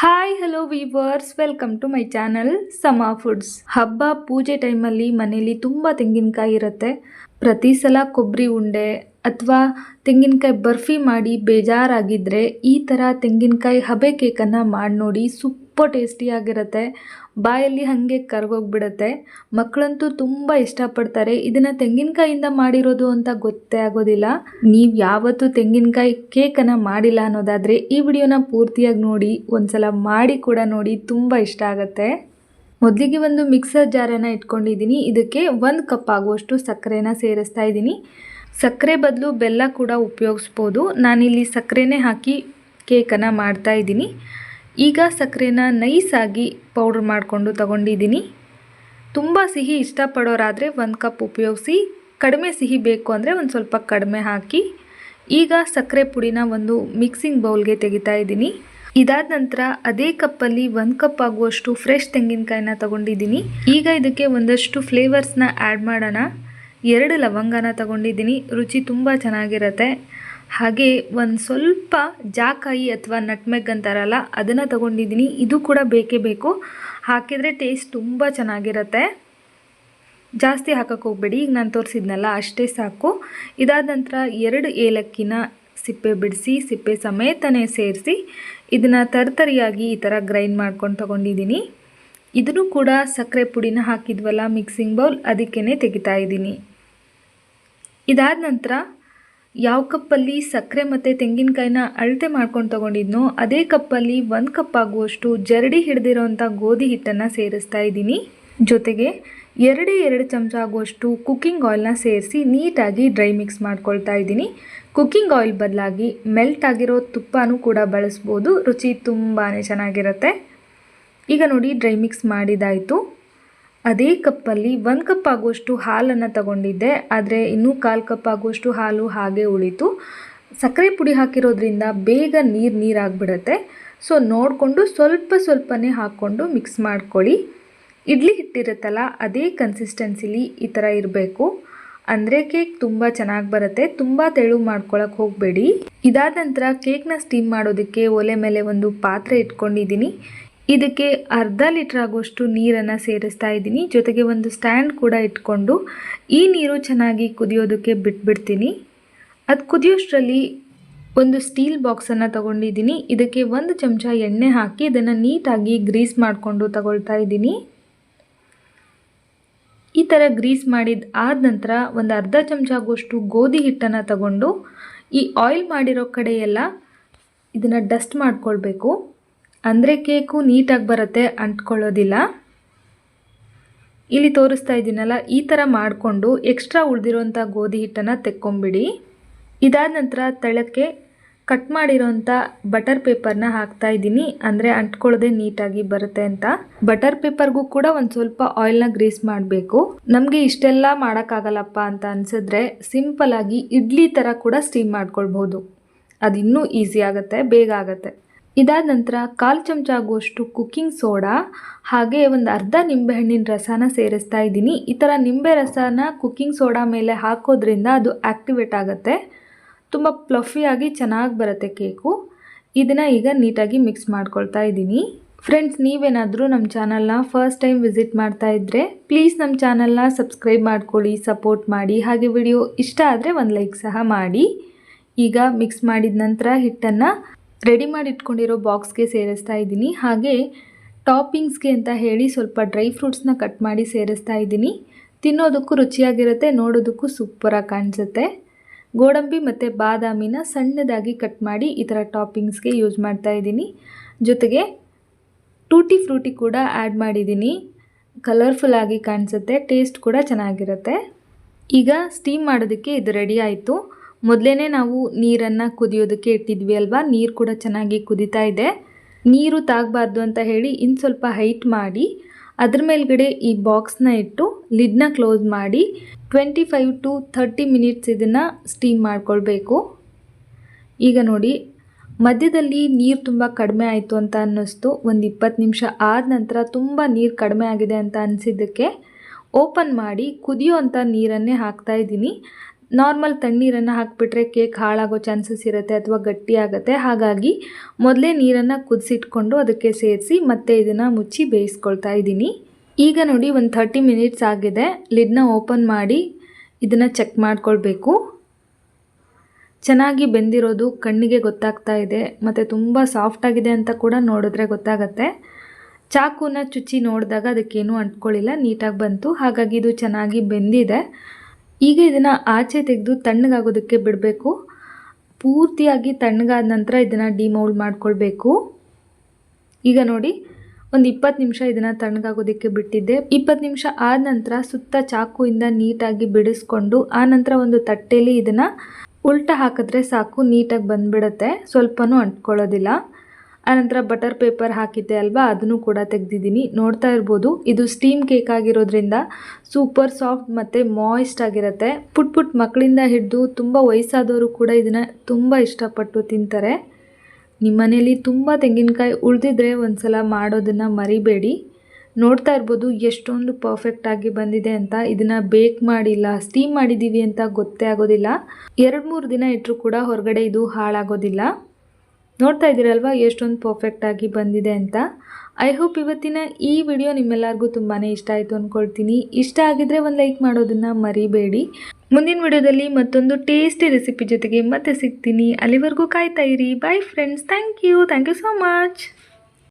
Hi hello viewers welcome to my channel Sama foods ಹಬ್ಬ, ಪೂಜೆ ಟೈಮಲ್ಲಿ ಮನೇಲಿ ತುಂಬ ತೆಂಗಿನಕಾಯಿ ಇರುತ್ತೆ. ಪ್ರತಿ ಸಲ ಕೊಬ್ಬರಿ ಉಂಡೆ ಅಥವಾ ತೆಂಗಿನಕಾಯಿ ಬರ್ಫಿ ಮಾಡಿ ಬೇಜಾರಾಗಿದ್ದರೆ ಈ ಥರ ತೆಂಗಿನಕಾಯಿ ಹಬೆ ಕೇಕನ್ನು ಮಾಡಿ ನೋಡಿ ಸೂಪರ್ ಟೇಸ್ಟಿಯಾಗಿರುತ್ತೆ ಬಾಯಲ್ಲಿ ಹಾಗೆ ಕರ್ಗೋಗ್ಬಿಡುತ್ತೆ. ಮಕ್ಕಳಂತೂ ತುಂಬ ಇಷ್ಟಪಡ್ತಾರೆ. ಇದನ್ನು ತೆಂಗಿನಕಾಯಿಂದ ಮಾಡಿರೋದು ಅಂತ ಗೊತ್ತೇ ಆಗೋದಿಲ್ಲ. ನೀವು ಯಾವತ್ತೂ ತೆಂಗಿನಕಾಯಿ ಕೇಕನ್ನು ಮಾಡಿಲ್ಲ ಅನ್ನೋದಾದರೆ ಈ ವಿಡಿಯೋನ ಪೂರ್ತಿಯಾಗಿ ನೋಡಿ, ಒಂದ್ಸಲ ಮಾಡಿ ಕೂಡ ನೋಡಿ ತುಂಬ ಇಷ್ಟ ಆಗುತ್ತೆ. ಮೊದಲಿಗೆ ಒಂದು ಮಿಕ್ಸರ್ ಜಾರನ್ನು ಇಟ್ಕೊಂಡಿದ್ದೀನಿ. ಇದಕ್ಕೆ ಒಂದು ಕಪ್ ಆಗುವಷ್ಟು ಸಕ್ಕರೆನ ಸೇರಿಸ್ತಾ ಇದ್ದೀನಿ. ಸಕ್ಕರೆ ಬದಲು ಬೆಲ್ಲ ಕೂಡ ಉಪಯೋಗಿಸ್ಬೋದು. ನಾನಿಲ್ಲಿ ಸಕ್ಕರೆನೇ ಹಾಕಿ ಕೇಕನ್ನು ಮಾಡ್ತಾ ಇದ್ದೀನಿ. ಈಗ ಸಕ್ಕರೆನ ನೈಸಾಗಿ ಪೌಡ್ರ್ ಮಾಡಿಕೊಂಡು ತಗೊಂಡಿದ್ದೀನಿ. ತುಂಬ ಸಿಹಿ ಇಷ್ಟಪಡೋರಾದರೆ ಒಂದು ಕಪ್ ಉಪಯೋಗಿಸಿ, ಕಡಿಮೆ ಸಿಹಿ ಬೇಕು ಅಂದರೆ ಒಂದು ಸ್ವಲ್ಪ ಕಡಿಮೆ ಹಾಕಿ, ಈಗ ಸಕ್ಕರೆ ಪುಡಿನ ಒಂದು ಮಿಕ್ಸಿಂಗ್ ಬೌಲ್ಗೆ ತೆಗಿತಾ ಇದ್ದೀನಿ. ಇದಾದ ನಂತರ ಅದೇ ಕಪ್ಪಲ್ಲಿ ಒಂದು ಕಪ್ ಆಗುವಷ್ಟು ಫ್ರೆಶ್ ತೆಂಗಿನಕಾಯಿನ ತಗೊಂಡಿದ್ದೀನಿ. ಈಗ ಇದಕ್ಕೆ ಒಂದಷ್ಟು ಫ್ಲೇವರ್ಸ್ನ ಆ್ಯಡ್ ಮಾಡೋಣ. ಎರಡು ಲವಂಗನ ತಗೊಂಡಿದ್ದೀನಿ. ರುಚಿ ತುಂಬ ಚೆನ್ನಾಗಿರುತ್ತೆ. ಹಾಗೆ ಒಂದು ಸ್ವಲ್ಪ ಜಾಕಾಯಿ ಅಥವಾ ನಟ್ಮೆಗ್ ಅಂತಾರಲ್ಲ, ಅದನ್ನು ತಗೊಂಡಿದ್ದೀನಿ. ಇದು ಕೂಡ ಬೇಕೇ ಬೇಕು. ಹಾಕಿದರೆ ಟೇಸ್ಟ್ ತುಂಬ ಚೆನ್ನಾಗಿರುತ್ತೆ. ಜಾಸ್ತಿ ಹಾಕಕ್ಕೆ ಹೋಗಬೇಡಿ. ಈಗ ನಾನು ತೋರಿಸಿದ್ನಲ್ಲ, ಅಷ್ಟೇ ಸಾಕು. ಇದಾದ ನಂತರ ಎರಡು ಏಲಕ್ಕಿನ ಸಿಪ್ಪೆ ಬಿಡಿಸಿ, ಸಿಪ್ಪೆ ಸಮೇತನೇ ಸೇರಿಸಿ, ಇದನ್ನು ತರ್ತರಿಯಾಗಿ ಈ ಥರ ಗ್ರೈಂಡ್ ಮಾಡ್ಕೊಂಡು ತೊಗೊಂಡಿದ್ದೀನಿ. ಇದನ್ನು ಕೂಡ ಸಕ್ಕರೆ ಪುಡಿನ ಹಾಕಿದ್ವಲ್ಲ ಮಿಕ್ಸಿಂಗ್ ಬೌಲ್ ಅದಕ್ಕೇ ತೆಗಿತಾ ಇದ್ದೀನಿ. ಇದಾದ ನಂತರ ಯಾವ ಕಪ್ಪಲ್ಲಿ ಸಕ್ಕರೆ ಮತ್ತು ತೆಂಗಿನಕಾಯಿನ ಅಳತೆ ಮಾಡ್ಕೊಂಡು ತೊಗೊಂಡಿದ್ನೋ ಅದೇ ಕಪ್ಪಲ್ಲಿ ಒಂದು ಕಪ್ ಆಗುವಷ್ಟು ಜರಡಿ ಹಿಡಿದಿರೋವಂಥ ಗೋಧಿ ಹಿಟ್ಟನ್ನು ಸೇರಿಸ್ತಾ ಇದ್ದೀನಿ. ಜೊತೆಗೆ ಎರಡೇ ಎರಡು ಚಮಚ ಆಗುವಷ್ಟು ಕುಕ್ಕಿಂಗ್ ಆಯಿಲ್ನ ಸೇರಿಸಿ ನೀಟಾಗಿ ಡ್ರೈ ಮಿಕ್ಸ್ ಮಾಡ್ಕೊಳ್ತಾ ಇದ್ದೀನಿ. ಕುಕ್ಕಿಂಗ್ ಆಯಿಲ್ ಬದಲಾಗಿ ಮೆಲ್ಟ್ ಆಗಿರೋ ತುಪ್ಪನೂ ಕೂಡ ಬಳಸ್ಬೋದು. ರುಚಿ ತುಂಬಾ ಚೆನ್ನಾಗಿರುತ್ತೆ. ಈಗ ನೋಡಿ ಡ್ರೈ ಮಿಕ್ಸ್ ಮಾಡಿದಾಯಿತು. ಅದೇ ಕಪ್ಪಲ್ಲಿ ಒಂದು ಕಪ್ ಆಗುವಷ್ಟು ಹಾಲನ್ನು ತಗೊಂಡಿದ್ದೆ, ಆದರೆ ಇನ್ನೂ ಕಾಲು ಕಪ್ ಆಗುವಷ್ಟು ಹಾಲು ಹಾಗೆ ಉಳಿತು. ಸಕ್ಕರೆ ಪುಡಿ ಹಾಕಿರೋದ್ರಿಂದ ಬೇಗ ನೀರು ನೀರಾಗ್ಬಿಡುತ್ತೆ. ಸೊ ನೋಡಿಕೊಂಡು ಸ್ವಲ್ಪ ಸ್ವಲ್ಪನೇ ಹಾಕ್ಕೊಂಡು ಮಿಕ್ಸ್ ಮಾಡ್ಕೊಳ್ಳಿ. ಇಡ್ಲಿ ಹಿಟ್ಟಿರುತ್ತಲ್ಲ, ಅದೇ ಕನ್ಸಿಸ್ಟೆನ್ಸಿಲಿ ಈ ಥರ ಇರಬೇಕು. ಅಂದರೆ ಕೇಕ್ ತುಂಬ ಚೆನ್ನಾಗಿ ಬರುತ್ತೆ, ತುಂಬ ತೆಳು ಮಾಡ್ಕೊಳಕ್ಕೆ ಹೋಗಬೇಡಿ. ಇದಾದ ನಂತರ ಕೇಕ್ನ ಸ್ಟೀಮ್ ಮಾಡೋದಕ್ಕೆ ಒಲೆ ಮೇಲೆ ಒಂದು ಪಾತ್ರೆ ಇಟ್ಕೊಂಡಿದ್ದೀನಿ. ಇದಕ್ಕೆ ಅರ್ಧ ಲೀಟ್ರ್ ಆಗುವಷ್ಟು ನೀರನ್ನು ಸೇರಿಸ್ತಾ ಇದ್ದೀನಿ. ಜೊತೆಗೆ ಒಂದು ಸ್ಟ್ಯಾಂಡ್ ಕೂಡ ಇಟ್ಕೊಂಡು ಈ ನೀರು ಚೆನ್ನಾಗಿ ಕುದಿಯೋದಕ್ಕೆ ಬಿಟ್ಬಿಡ್ತೀನಿ. ಅದು ಕುದಿಯೋಷ್ಟರಲ್ಲಿ ಒಂದು ಸ್ಟೀಲ್ ಬಾಕ್ಸನ್ನು ತಗೊಂಡಿದ್ದೀನಿ. ಇದಕ್ಕೆ ಒಂದು ಚಮಚ ಎಣ್ಣೆ ಹಾಕಿ ಇದನ್ನು ನೀಟಾಗಿ ಗ್ರೀಸ್ ಮಾಡಿಕೊಂಡು ತಗೊಳ್ತಾ ಇದ್ದೀನಿ. ಈ ಥರ ಗ್ರೀಸ್ ಮಾಡಿದ ಆದ ನಂತರ ಒಂದು ಅರ್ಧ ಚಮಚ ಆಗುವಷ್ಟು ಗೋಧಿ ಹಿಟ್ಟನ್ನು ತಗೊಂಡು ಈ ಆಯಿಲ್ ಮಾಡಿರೋ ಕಡೆಯೆಲ್ಲ ಇದನ್ನು ಡಸ್ಟ್ ಮಾಡ್ಕೊಳ್ಬೇಕು. ಅಂದರೆ ಕೇಕು ನೀಟಾಗಿ ಬರುತ್ತೆ ಅಂಟ್ಕೊಳ್ಳೋದಿಲ್ಲ. ಇಲ್ಲಿ ತೋರಿಸ್ತಾ ಇದ್ದೀನಲ್ಲ, ಈ ಥರ ಮಾಡಿಕೊಂಡು ಎಕ್ಸ್ಟ್ರಾ ಉಳಿದಿರೋಂಥ ಗೋಧಿ ಹಿಟ್ಟನ್ನು ತೆಕ್ಕೊಂಬಿಡಿ. ಇದಾದ ನಂತರ ತಳಕ್ಕೆ ಕಟ್ ಮಾಡಿರೋಂಥ ಬಟರ್ ಪೇಪರ್ನ ಹಾಕ್ತಾ ಇದ್ದೀನಿ. ಅಂದರೆ ಅಂಟ್ಕೊಳ್ಳೋದೆ ನೀಟಾಗಿ ಬರುತ್ತೆ ಅಂತ. ಬಟರ್ ಪೇಪರ್ಗೂ ಕೂಡ ಒಂದು ಸ್ವಲ್ಪ ಆಯಿಲ್ನ ಗ್ರೀಸ್ ಮಾಡಬೇಕು. ನಮಗೆ ಇಷ್ಟೆಲ್ಲ ಮಾಡೋಕ್ಕಾಗಲ್ಲಪ್ಪ ಅಂತ ಅನಿಸಿದ್ರೆ ಆಗಿ ಇಡ್ಲಿ ಥರ ಕೂಡ ಸ್ಟೀಮ್ ಮಾಡ್ಕೊಳ್ಬೋದು ಅದು ಇನ್ನೂ ಈಸಿ ಆಗುತ್ತೆ, ಬೇಗ ಆಗುತ್ತೆ. ಇದಾದ ನಂತರ ಕಾಲು ಚಮಚ ಆಗುವಷ್ಟು ಕುಕ್ಕಿಂಗ್ ಸೋಡಾ, ಹಾಗೆ ಒಂದು ಅರ್ಧ ನಿಂಬೆಹಣ್ಣಿನ ರಸನ ಸೇರಿಸ್ತಾ ಇದ್ದೀನಿ. ಈ ಥರ ನಿಂಬೆ ರಸನ ಕುಕ್ಕಿಂಗ್ ಸೋಡಾ ಮೇಲೆ ಹಾಕೋದ್ರಿಂದ ಅದು ಆ್ಯಕ್ಟಿವೇಟ್ ಆಗುತ್ತೆ. ತುಂಬ ಪ್ಲಫಿಯಾಗಿ ಚೆನ್ನಾಗಿ ಬರುತ್ತೆ ಕೇಕು. ಇದನ್ನು ಈಗ ನೀಟಾಗಿ ಮಿಕ್ಸ್ ಮಾಡ್ಕೊಳ್ತಾ ಇದ್ದೀನಿ. ಫ್ರೆಂಡ್ಸ್, ನೀವೇನಾದರೂ ನಮ್ಮ ಚಾನಲ್ನ ಫಸ್ಟ್ ಟೈಮ್ ವಿಸಿಟ್ ಮಾಡ್ತಾ ಇದ್ದರೆ ಪ್ಲೀಸ್ ನಮ್ಮ ಚಾನಲ್ನ ಸಬ್ಸ್ಕ್ರೈಬ್ ಮಾಡ್ಕೊಳ್ಳಿ, ಸಪೋರ್ಟ್ ಮಾಡಿ. ಹಾಗೆ ವಿಡಿಯೋ ಇಷ್ಟ ಆದರೆ ಒಂದು ಲೈಕ್ ಸಹ ಮಾಡಿ. ಈಗ ಮಿಕ್ಸ್ ಮಾಡಿದ ನಂತರ ಹಿಟ್ಟನ್ನು ರೆಡಿ ಮಾಡಿ ಇಟ್ಕೊಂಡಿರೋ ಬಾಕ್ಸ್ಗೆ ಸೇರಿಸ್ತಾ ಇದ್ದೀನಿ. ಹಾಗೆ ಟಾಪಿಂಗ್ಸ್ಗೆ ಅಂತ ಹೇಳಿ ಸ್ವಲ್ಪ ಡ್ರೈ ಫ್ರೂಟ್ಸ್ನ ಕಟ್ ಮಾಡಿ ಸೇರಿಸ್ತಾ ಇದ್ದೀನಿ. ತಿನ್ನೋದಕ್ಕೂ ರುಚಿಯಾಗಿರುತ್ತೆ, ನೋಡೋದಕ್ಕೂ ಸೂಪರಾಗಿ ಕಾಣಿಸುತ್ತೆ. ಗೋಡಂಬಿ ಮತ್ತು ಬಾದಾಮಿನ ಸಣ್ಣದಾಗಿ ಕಟ್ ಮಾಡಿ ಈ ಥರ ಟಾಪಿಂಗ್ಸ್ಗೆ ಯೂಸ್ ಮಾಡ್ತಾ ಇದ್ದೀನಿ. ಜೊತೆಗೆ ಟೂಟಿ ಫ್ರೂಟಿ ಕೂಡ ಆ್ಯಡ್ ಮಾಡಿದ್ದೀನಿ. ಕಲರ್ಫುಲ್ಲಾಗಿ ಕಾಣಿಸುತ್ತೆ, ಟೇಸ್ಟ್ ಕೂಡ ಚೆನ್ನಾಗಿರುತ್ತೆ. ಈಗ ಸ್ಟೀಮ್ ಮಾಡೋದಕ್ಕೆ ಇದು ರೆಡಿ ಆಯಿತು. ಮೊದಲೇ ನಾವು ನೀರನ್ನು ಕುದಿಯೋದಕ್ಕೆ ಇಟ್ಟಿದ್ವಿ ಅಲ್ವಾ? ನೀರು ಕೂಡ ಚೆನ್ನಾಗಿ ಕುದಿತಾ ಇದೆ. ನೀರು ತಾಗಬಾರ್ದು ಅಂತ ಹೇಳಿ ಇನ್ನು ಸ್ವಲ್ಪ ಹೈಟ್ ಮಾಡಿ, ಅದ್ರ ಮೇಲ್ಗಡೆ ಈ ಬಾಕ್ಸ್ನ ಇಟ್ಟು ಲಿಡ್ನ ಕ್ಲೋಸ್ ಮಾಡಿ twenty five to thirty minutes ಇದನ್ನು ಸ್ಟೀಮ್ ಮಾಡಿಕೊಳ್ಬೇಕು. ಈಗ ನೋಡಿ, ಮಧ್ಯದಲ್ಲಿ ನೀರು ತುಂಬ ಕಡಿಮೆ ಆಯಿತು ಅಂತ ಅನ್ನಿಸ್ತು. ಒಂದು ಇಪ್ಪತ್ತು ನಿಮಿಷ ಆದ ನಂತರ ತುಂಬ ನೀರು ಕಡಿಮೆ ಆಗಿದೆ ಅಂತ ಅನಿಸಿದ್ದಕ್ಕೆ ಓಪನ್ ಮಾಡಿ ಕುದಿಯೋ ಅಂಥ ನೀರನ್ನೇ ಹಾಕ್ತಾ ಇದ್ದೀನಿ. ನಾರ್ಮಲ್ ತಣ್ಣೀರನ್ನು ಹಾಕಿಬಿಟ್ರೆ ಕೇಕ್ ಹಾಳಾಗೋ ಚಾನ್ಸಸ್ ಇರುತ್ತೆ ಅಥವಾ ಗಟ್ಟಿ ಆಗುತ್ತೆ ಹಾಗಾಗಿ ಮೊದಲೇ ನೀರನ್ನು ಕುದಿಸಿಟ್ಕೊಂಡು ಅದಕ್ಕೆ ಸೇರಿಸಿ ಮತ್ತೆ ಇದನ್ನು ಮುಚ್ಚಿ ಬೇಯಿಸ್ಕೊಳ್ತಾ ಇದ್ದೀನಿ. ಈಗ ನೋಡಿ ಒಂದು ಥರ್ಟಿ ಮಿನಿಟ್ಸ್ ಆಗಿದೆ. ಲಿಡ್ನ ಓಪನ್ ಮಾಡಿ ಇದನ್ನು ಚೆಕ್ ಮಾಡ್ಕೊಳ್ಬೇಕು. ಚೆನ್ನಾಗಿ ಬೆಂದಿರೋದು ಕಣ್ಣಿಗೆ ಗೊತ್ತಾಗ್ತಾ ಇದೆ. ಮತ್ತು ತುಂಬ ಸಾಫ್ಟ್ ಆಗಿದೆ ಅಂತ ಕೂಡ ನೋಡಿದ್ರೆ ಗೊತ್ತಾಗತ್ತೆ. ಚಾಕುನ ಚುಚ್ಚಿ ನೋಡಿದಾಗ ಅದಕ್ಕೇನೂ ಅಂಟ್ಕೊಳ್ಳಿಲ್ಲ ನೀಟಾಗಿ ಬಂತು. ಹಾಗಾಗಿ ಇದು ಚೆನ್ನಾಗಿ ಬೆಂದಿದೆ. ಈಗ ಇದನ್ನು ಆಚೆ ತೆಗೆದು ತಣ್ಣಗಾಗೋದಕ್ಕೆ ಬಿಡಬೇಕು. ಪೂರ್ತಿಯಾಗಿ ತಣ್ಣಗಾದ ನಂತರ ಇದನ್ನು ಡಿಮೌಲ್ಡ್ ಮಾಡಿಕೊಳ್ಬೇಕು. ಈಗ ನೋಡಿ, ಒಂದು ಇಪ್ಪತ್ತು ನಿಮಿಷ ಇದನ್ನು ತಣ್ಣಗಾಗೋದಕ್ಕೆ ಬಿಟ್ಟಿದ್ದೆ. ಇಪ್ಪತ್ತು ನಿಮಿಷ ಆದ ನಂತರ ಸುತ್ತ ಚಾಕುವಿಂದ ನೀಟಾಗಿ ಬಿಡಿಸ್ಕೊಂಡು, ಆ ನಂತರ ಒಂದು ತಟ್ಟೆಯಲ್ಲಿ ಇದನ್ನು ಉಲ್ಟ ಹಾಕಿದ್ರೆ ಸಾಕು, ನೀಟಾಗಿ ಬಂದ್ಬಿಡುತ್ತೆ. ಸ್ವಲ್ಪನೂ ಅಂಟ್ಕೊಳ್ಳೋದಿಲ್ಲ. ಆನಂತರ ಬಟರ್ ಪೇಪರ್ ಹಾಕಿದ್ದೆ ಅಲ್ವಾ, ಅದನ್ನು ಕೂಡ ತೆಗೆದಿದ್ದೀನಿ. ನೋಡ್ತಾ ಇರ್ಬೋದು, ಇದು ಸ್ಟೀಮ್ ಕೇಕ್ ಆಗಿರೋದ್ರಿಂದ ಸೂಪರ್ ಸಾಫ್ಟ್ ಮತ್ತು ಮಾಯಿಸ್ಟ್ ಆಗಿರುತ್ತೆ. ಪುಟ್ ಪುಟ್ ಮಕ್ಕಳಿಂದ ಹಿಡಿದು ತುಂಬ ವಯಸ್ಸಾದವರು ಕೂಡ ಇದನ್ನು ತುಂಬ ಇಷ್ಟಪಟ್ಟು ತಿಂತಾರೆ. ನಿಮ್ಮ ಮನೆಯಲ್ಲಿ ತುಂಬ ತೆಂಗಿನಕಾಯಿ ಉಳಿದಿದ್ರೆ ಒಂದ್ಸಲ ಮಾಡೋದನ್ನು ಮರಿಬೇಡಿ. ನೋಡ್ತಾ ಇರ್ಬೋದು, ಎಷ್ಟೊಂದು ಪರ್ಫೆಕ್ಟಾಗಿ ಬಂದಿದೆ ಅಂತ. ಇದನ್ನು ಬೇಕ್ ಮಾಡಿಲ್ಲ ಸ್ಟೀಮ್ ಮಾಡಿದ್ದೀವಿ ಅಂತ ಗೊತ್ತೇ ಆಗೋದಿಲ್ಲ. ಎರಡು ಮೂರು ದಿನ ಇಟ್ಟರು ಕೂಡ ಹೊರಗಡೆ ಇದು ಹಾಳಾಗೋದಿಲ್ಲ. ನೋಡ್ತಾ ಇದ್ದೀರಲ್ವಾ, ಎಷ್ಟೊಂದು ಪರ್ಫೆಕ್ಟಾಗಿ ಬಂದಿದೆ ಅಂತ. ಐ ಹೋಪ್ ಇವತ್ತಿನ ಈ ವಿಡಿಯೋ ನಿಮ್ಮೆಲ್ಲರಿಗೂ ತುಂಬಾ ಇಷ್ಟ ಆಯಿತು ಅಂದ್ಕೊಳ್ತೀನಿ ಇಷ್ಟ ಆಗಿದ್ರೆ ಒಂದು ಲೈಕ್ ಮಾಡೋದನ್ನು ಮರಿಬೇಡಿ. ಮುಂದಿನ ವಿಡಿಯೋದಲ್ಲಿ ಮತ್ತೊಂದು ಟೇಸ್ಟಿ ರೆಸಿಪಿ ಜೊತೆಗೆ ಮತ್ತೆ ಸಿಗ್ತೀನಿ. ಅಲ್ಲಿವರೆಗೂ ಕಾಯ್ತಾ ಇರಿ. Bye friends thank you thank you so much